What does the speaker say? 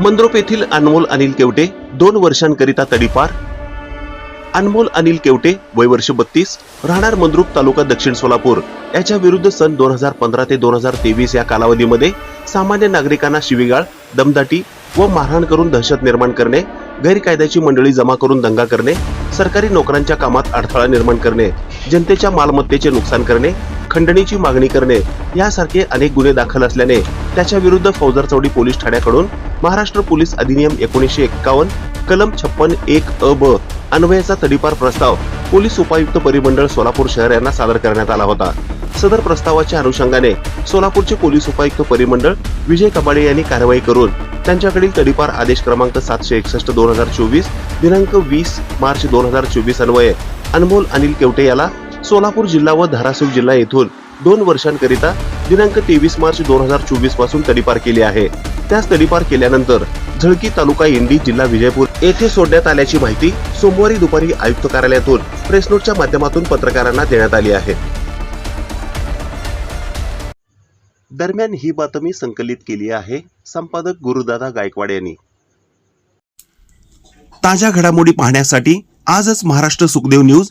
मंद्रोप येथील अनमोल अनिल केवटे दोन वर्षांकरिता तडीपार. अनमोल अनिल केवटे वय वर्ष बत्तीस राहणार मंद्रुप तालुका दक्षिण सोलापूर. याच्या विरुद्ध सन दोन हजार पंधरा ते दोन हजार तेवीस या कालावधीमध्ये सामान्य नागरिकांना शिवीगाळ दमदाटी व मारहाण करून दहशत निर्माण करणे गैरकायद्याची मंडळी जमा करून दंगा करणे सरकारी नोकरांच्या कामात अडथळा निर्माण करणे जनतेच्या मालमत्तेचे नुकसान करणे खंडणीची मागणी करणे यासारखे अनेक गुन्हे दाखल असल्याने त्याच्या विरुद्ध फौजदार चौडी पोलीस ठाण्याकडून महाराष्ट्र पोलीस अधिनियम एकोणीसशे एक्कावन्न कलम छप्पन एक अ ब अन्वयाचा तडीपार प्रस्ताव पोलीस उपायुक्त परिमंडळ सोलापूर शहर यांना सादर करण्यात आला होता. सदर प्रस्तावाच्या अनुषंगाने सोलापूरचे पोलीस उपायुक्त परिमंडळ विजय कबाडे यांनी कारवाई करून त्यांच्याकडील तडीपार आदेश क्रमांक सातशे एकसष्ट दोन हजार चोवीस दिनांक वीस मार्च दोन हजार चोवीस अन्वये अनमोल अनिल केवटे याला सोलापूर जिल्हा व धाराशिव जिल्हा येथून दोन वर्षांकरिता दिनांक तेवीस मार्च दोन हजार चोवीसपासून तडीपार केली आहे. त्यास तडीपार केल्यानंतर झळकी तालुका इंडी जिल्हा विजयपूर येथे सोडण्यात आल्याची माहिती सोमवारी दुपारी आयुक्त कार्यालयातून प्रेसनोटच्या माध्यमातून पत्रकारांना देण्यात आली आहे. दरम्यान ही बातमी संकलित केली आहे संपादक गुरुदादा गायकवाड यांनी. ताज्या घडामोडी पाहण्यासाठी आजच महाराष्ट्र सुखदेव न्यूज